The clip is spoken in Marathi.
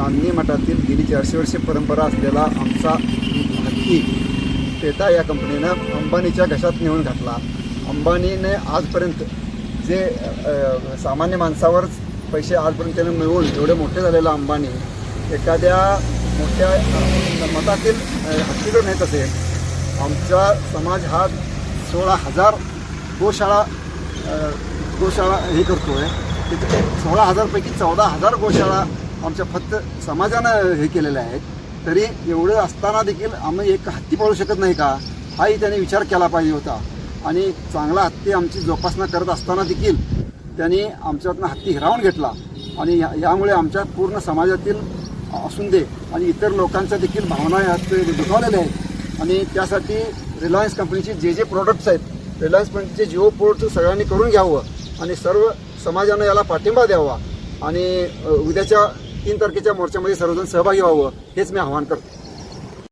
नांदणी मठातील गेली चारशे वर्षे परंपरा असलेला आमचा हत्ती पेटा या कंपनीनं अंबानीच्या घशात नेऊन घातला. अंबानीने आजपर्यंत जे सामान्य माणसावर पैसे आजपर्यंत त्याने मिळवून एवढे मोठे झालेलं अंबानी एखाद्या मोठ्या मतातील मठातील अ, हत्तीकडे नेत असेल आमचा समाज हा सोळा हजार गोशाळा गोशाळा हे करतो आहे तिथे सोळा हजारपैकी चौदा हजार गोशाळा आमच्या फक्त समाजानं हे केलेलं आहेत तरी एवढं असताना देखील आम्ही एक हत्ती पाळू शकत नाही का? हाही त्याने विचार केला पाहिजे होता. आणि चांगला हत्ती आमची जोपासना करत असताना देखील त्यांनी आमच्यातनं हत्ती हिरावून घेतला. आणि या- यामुळे आमच्या पूर्ण समाजातील असून दे आणि इतर लोकांच्या देखील भावना यात दुखावलेल्या आहेत. आणि त्यासाठी रिलायन्स कंपनीचे जे जे प्रोडक्ट्स आहेत रिलायन्स कंपनीचे जिओ पोर्ट सगळ्यांनी करून घ्यावं आणि सर्व समाजानं याला पाठिंबा द्यावा. आणि उद्याच्या तीन तारखेच्या मोर्चामध्ये सर्वजण सहभागी व्हावं हेच मी आवाहन करतो.